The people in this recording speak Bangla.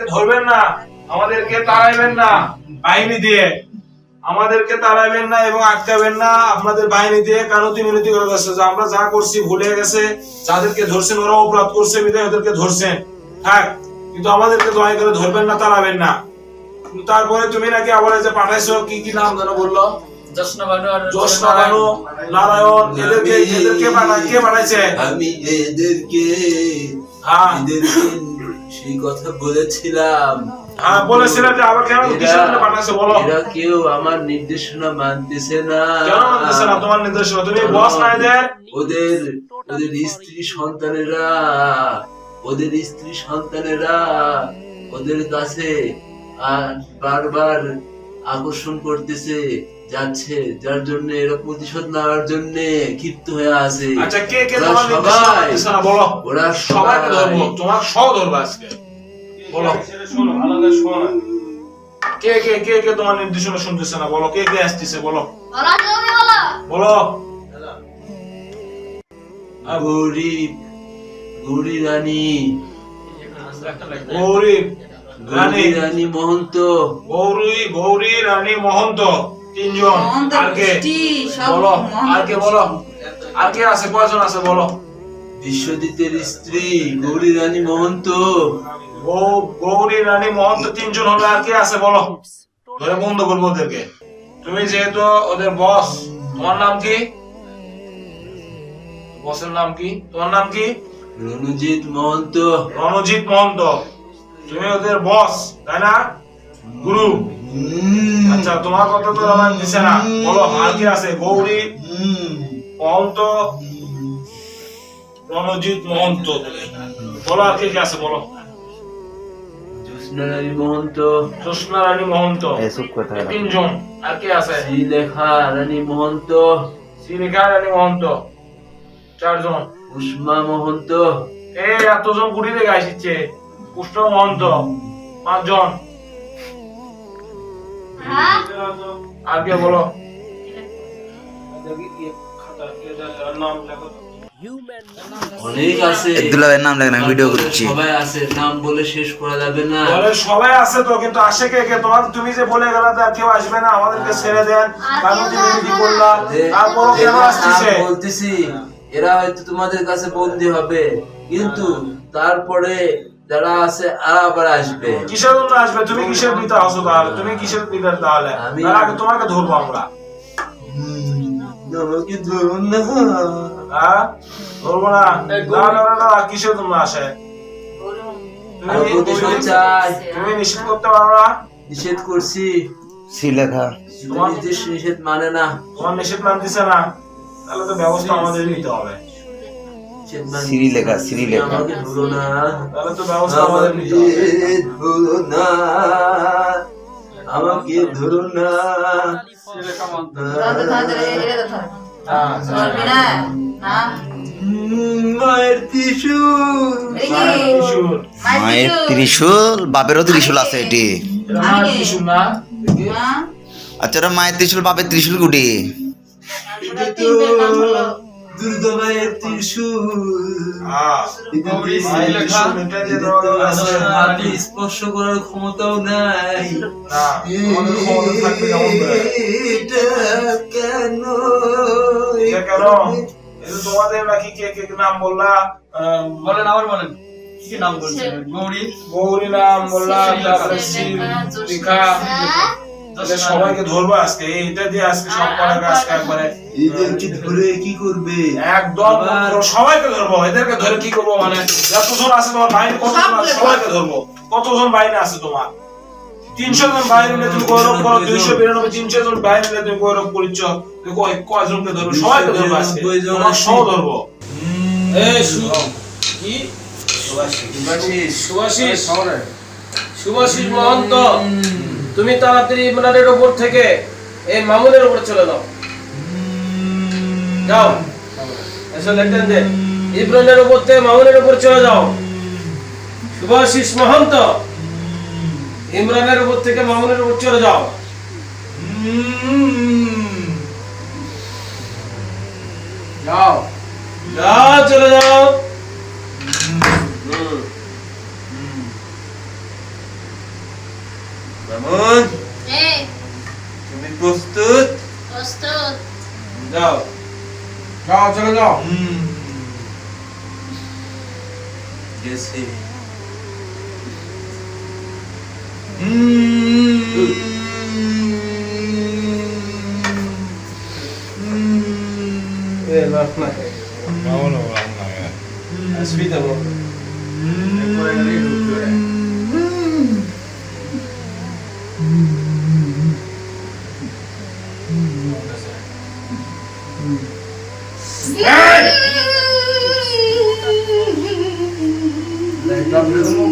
আমাদেরকে ধরবেন না আমাদেরকে তাড়াইবেন না। বাহিনী দিয়ে। আমাদেরকে তাড়াইবেন না এবং আটকাবেন না আপনাদের বাহিনী দিয়ে কানতি মিনতি করে গেছে যে আমরা যা করছি ভুলে গেছে যাদেরকে ধরছেন ওরা অপরাধ করছে বিধায় ওদেরকে ধরছেন। থাক কিন্তু আমাদেরকে দয়া করে ধরবেন না তাড়াবেন না। তারপরে তুমি নাকি আবার যে পাঠাইছো কি কি নাম যেন বলল? নারায়ণ। এদেরকে এদেরকে কে পাঠাইছে? আমি এদেরকে হ্যাঁ। এদেরকে সেই কথা বলেছিলাম। হ্যাঁ বলেছিলাম যে কিসের জন্য এরা বলো। এরা কেউ আমার নির্দেশনা মানতেছে না। কেন মানতেছে না? তোমার নির্দেশনা। তুমি বস না এদের ওদের ওদের স্ত্রী সন্তানেরা। ওদের স্ত্রী সন্তানেরা ওদের কাছে আর বারবার আকর্ষণ করতেছে। যাচ্ছে যার জন্য এরা প্রতিশোধ নেওয়ার জন্য ক্ষিপ্ত হয়ে আছে। আচ্ছা কে কে তোমার সবাই বলো। ওরা সবাই। ধরবো তোমার সহ ধরবো আজকে। বলো। শোনো ভালো শোনো কে কে কে কে তোমার নির্দেশনা শুনতেছে না? বলো কে কে আসতেছে বলো। বলো। বলো। গরিব গৌরী রানী। গৌরী রানী। গৌরী রানী মহন্ত। গৌরী গৌরী রানী মহন্ত। তিনজন। আর কে? বলো। আর কে বলো? আর কে আছে? কয়জন আছে বলো? বিশ্বজিতের স্ত্রী গৌরী রানী মহন্ত। গৌরী রানী মহন্ত তিনজন হবে আর কে আছে বলো? ধরে বন্ধ করব ওদেরকে। তুমি যেহেতু ওদের বস তোমার নাম কি? বসের নাম কি? তোমার নাম কি? রণজিৎ মহন্ত। রণজিৎ মহন্ত। তুমি ওদের বস তাই না? গুরু। আচ্ছা তোমার কথা তো আমার দিছে না। বলো আর কি আছে? গৌরী মহন্ত রণজিৎ মহন্ত। বলো আর কে কে আছে বলো। জ্যোৎস্না রানী মহন্ত। জোসনা রানী মহন্ত এই তিনজন আর কে আছে? শ্রীলেখা রানী মহন্ত। রানী মহন্ত। চারজন। উষ্মা মহন্ত। এই এতজন পুষ্ট মহন্ত। পাঁচজন। আর কে বলো। অনেক আছে। দুলাভাইয়ের নাম লেখেন ভিডিও করছি। সবাই আছে নাম বলে শেষ করা যাবে না। দলের সবাই আছে তো কিন্তু আসে কে কে? তোমার তুমি যে বলে গেলে যে কেউ আসবে না আমাদেরকে ছেড়ে দেন। কারণ তুমি কি করলা তারপরও কেন আসতেছে? বলতেছি এরা হয়তো তোমাদের কাছে বন্দি হবে। কিন্তু তারপরে যারা আছে আবার আসবে। কিসের জন্য আসবে? তুমি কিসের পিতা আছো তাহলে? তুমি কিসের পিতার তাহলে? আগে তোমাকে ধরবো আমরা। আমাকে ধরুন না। হ্যাঁ? ধরবো না। না না না, না কিসের জন্য আসে? তুমি নিশ্চিত করতে পারো না? নিষেধ করছি। শ্রীলেখা তোমার নিষেধ মানে না। তোমার নিষেধ মানতেছে না। তাহলে তো ব্যবস্থা আমাদের নিতে হবে। মানে- শ্রীলেখা, শ্রীলেখা। আমাকে ধরো না আমাকে ধরো না? ধরো না। হ্যাঁ, মায়ের ত্রিশূল। বাপেরও ত্রিশূল আছে এটি। হ্যাঁ? আচ্ছা মায়ের ত্রিশূল বাপের ত্রিশূল গুটি হাতে স্পর্শ করার ক্ষমতাও নাই? এটা কেন? তোমাদের নাকি কে কে নাম বললা? আহ, বলেন আবার বলেন। কি কি নাম বলছেন? গৌরী? গৌরী নাম বললাম তারপরে তাহলে সবাইকে ধরবো আজকে। এটা দিয়ে আজকে সব করাকে আজকে একবারে এদেরকে ধরে কি করবে? একদম সবাইকে ধরবো। এদেরকে ধরে কি করব মানে যতজন আছে তোমার বাহিনী কতজন আছে? সবাইকে ধরবো। কতজন বাহিনী আছে তোমার? তিনশো জন বাহিনী নিয়ে তুমি গৌরব করো দুইশো বিরানব্বই তিনশো জন বাহিনী নিয়ে তুমি গৌরব করিচ্ছ। কয়জনকে ধরবো? সবাইকে ধরবো আজকে। 299 তোমার সহ ধরবো। কি? সুভাষিস। মহন্ত। তুমি তাড়াতাড়ি ইমরানের উপর থেকে এই মামুনের উপর চলে যাও। যাও। এসো লেখেন দে। ইমরানের উপর থেকে মামুনের উপর চলে যাও। সুভাষিস মহন্ত। ইমরানের উপর থেকে মামুনের উপর চলে যাও। যাও। যাও চলে যাও। মামুন এই তুমি প্রস্তুত প্রস্তুত যাও যাও চলে যাও গেছে এ লাফ না আসবি তো থাম থাম থাম থাম এ